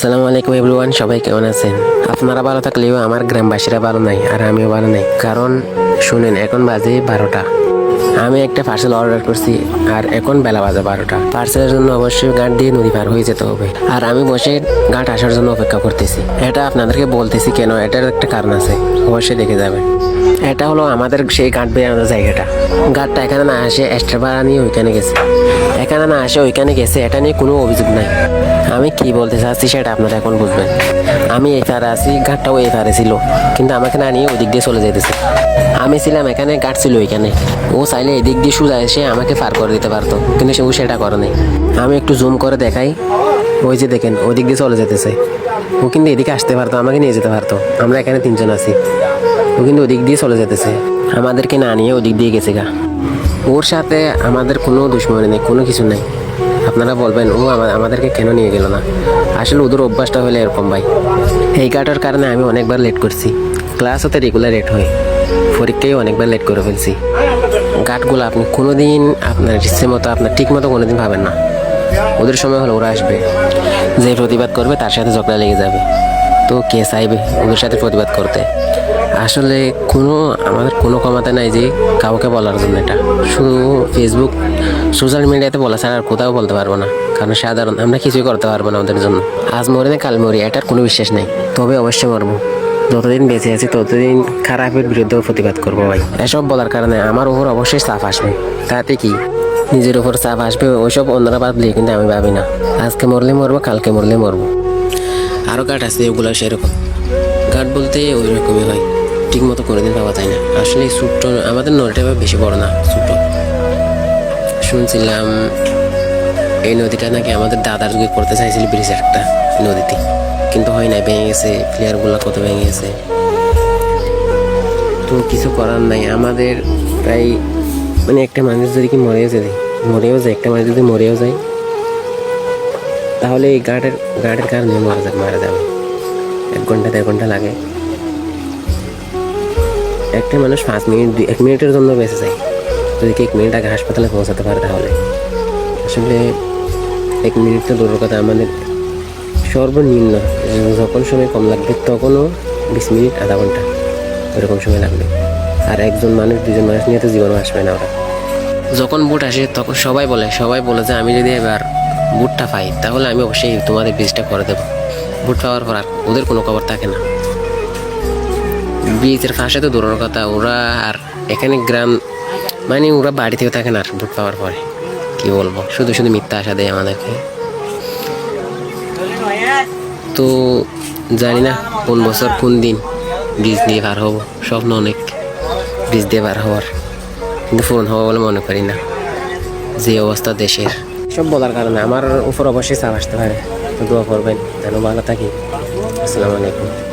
আসসালামু আলাইকুম এভরিওয়ান, সবাই কেমন আছেন? আপনারা ভালো থাকলেও আমার গ্রামবাসীরা ভালো নাই আর আমিও ভালো নাই। কারণ শুনেন, এখন বাজে বারোটা। আমি একটা পার্সেল অর্ডার করছি, আর এখন বেলা বাজে বারোটা। পার্সেলের জন্য অবশ্যই গাঁট দিয়ে নদী পার হয়ে যেতে হবে। আর আমি বসে গাঁট আসার জন্য অপেক্ষা করতেছি। এটা আপনাদেরকে বলতেছি কেন, এটার একটা কারণ আছে। অবশ্যই দেখে যাবেন। এটা হলো আমাদের সেই গাঁট বেরানোর জায়গাটা। গাঁটটা এখানে না আসে এক্সট্রা ভাড়া নিয়ে ওইখানে গেছে। এখানে না আসে, ওইখানে গেছে, এটা নিয়ে কোনো অভিযোগ নাই। আমি কি বলতে চাচ্ছি সেটা আপনারা এখন বুঝবেন। আমি এই পারে আছি, ঘাটটাও এই পারে ছিল। কিন্তু আমাকে না নিয়ে ওদিক দিয়ে চলে যেতেছে আমি ছিলাম এখানে গাঁট ছিল ওইখানে। ও চাইলে এদিক দিয়ে সোজা এসে আমাকে পার করে দিতে পারতো, কিন্তু সে সেটা করে আমি একটু জুম করে দেখাই, ওই যে দেখেন ওদিক দিয়ে চলে যেতেছে। ও কিন্তু এদিকে আসতে পারতো, আমাকে নিয়ে যেতে পারতো। আমরা এখানে তিনজন আছি। ও কিন্তু ওদিক দিয়ে চলে যেতেছে। আমাদেরকে না নিয়ে ওদিক দিয়ে গেছে গা। ওর সাথে আমাদের কোনো দুশ্মনী নেই, কোনো কিছু নেই। আপনারা বলবেন, ও আমাদেরকে কেন নিয়ে গেল না? আসলে ওদের অভ্যাসটা হলে এরকম ভাই। এই কাটার কারণে আমি অনেকবার লেট করছি। ক্লাস হতে রেগুলার লেট হয়। পরীক্ষায় অনেকবার লেট করে ফেলছি। গাটগুলো আপনি কোনো দিন আপনার ইচ্ছে মতো, আপনার ঠিক মতো কোনো দিন ভাবেন না। ওদের সময় হলো ওরা আসবে, যে প্রতিবাদ করবে তার সাথে ঝগড়া লেগে যাবে। তো কে চাইবে ওদের সাথে প্রতিবাদ করতে? আসলে কোনো আমাদের কোনো ক্ষমতা নাই যে কাউকে বলার জন্য এটা। শুধু ফেসবুক সোশ্যাল মিডিয়াতে বলা ছাড়া আর কোথাও বলতে পারব না। কারণ সাধারণ, আমরা কিছুই করতে পারব না ওদের জন্য। আজ মরে না কাল মরি, এটার কোনো বিশ্বাস নেই। তবে অবশ্যই মরবো। যতদিন বেঁচে আছি, ততদিন খারাপের বিরুদ্ধেও প্রতিবাদ করব ভাই। এসব বলার কারণে আমার উপর অবশ্যই চাপ আসবে। তাতে কি? নিজের উপর চাপ আসবে, ওইসব অন্যরা ভাবলে কিন্তু আমি ভাবি না। আজকে মরলে মরবো, কালকে মরলে মরবো। আরও কাঠ আছে ওগুলো সেরকম। কাঠ বলতে ওই রকমই হয়। ঠিক মতো করে দিন পাওয়া যায় না। আসলে ছোট্ট, আমাদের নদীটা বেশি বড় না ছোট শুনছিলাম এই নদীটা নাকি আমাদের দাদার যুগে করতে চাইছিল ব্রিজ একটা নদীতে। কিন্তু হয় না ভেঙে গেছে প্লেয়ারগুলো কত ভেঙে গেছে। তো কিছু করার নাই। আমাদের প্রায় মানে একটা মানুষ যদি কি মরেও যায় মরেও যায়, একটা মানুষ যদি মরেও যায়, তাহলে এই গার্ডের গার্ডের কারণে মারা যাবে মারা যাবে। এক ঘণ্টা, দেড় ঘণ্টা লাগে। একটা মানুষ পাঁচ মিনিট এক মিনিটের জন্য বেঁচে যায়। যদি কি এক মিনিট আগে হাসপাতালে পৌঁছাতে পারে তাহলে। আসলে এক মিনিট তো দূরের কথা, আমাদের সর্বনিম্ন যখন সময় কম লাগবে তখনও বিশ মিনিট, আধা ঘণ্টা, এরকম সময় লাগবে। আর একজন মানুষ, দুজন মানুষ নিয়ে তো জীবনও আসবে না ওরা। যখন বুট আসে, তখন সবাই বলে সবাই বলে যে, আমি যদি এবার বুটটা পাই, তাহলে আমি অবশ্যই তোমাদের বীজটা করে দেবো। বুট পাওয়ার পর আর ওদের কোনো খবর থাকে না। বীজের ফাঁসে তো দূরের কথা, ওরা আর এখানে গ্রাম মানে ওরা বাড়িতেও থাকে না আর বুট পাওয়ার পরে। কি বলব? শুধু শুধু মিথ্যা আশা দেয় আমাদেরকে। তো জানি না কোন বছর কোন দিন ব্রিজ দিয়ে পার হব, স্বপ্ন অনেক ব্রিজ দিয়ে পার হওয়ার, কিন্তু পূরণ হব বলে মনে করি না, যে অবস্থা দেশের। সব বলার কারণে আমার উপর অবশ্যই চাপ আসতে পারে দোয়া করবেন, যেন ভালো থাকি। আসসালামু আলাইকুম।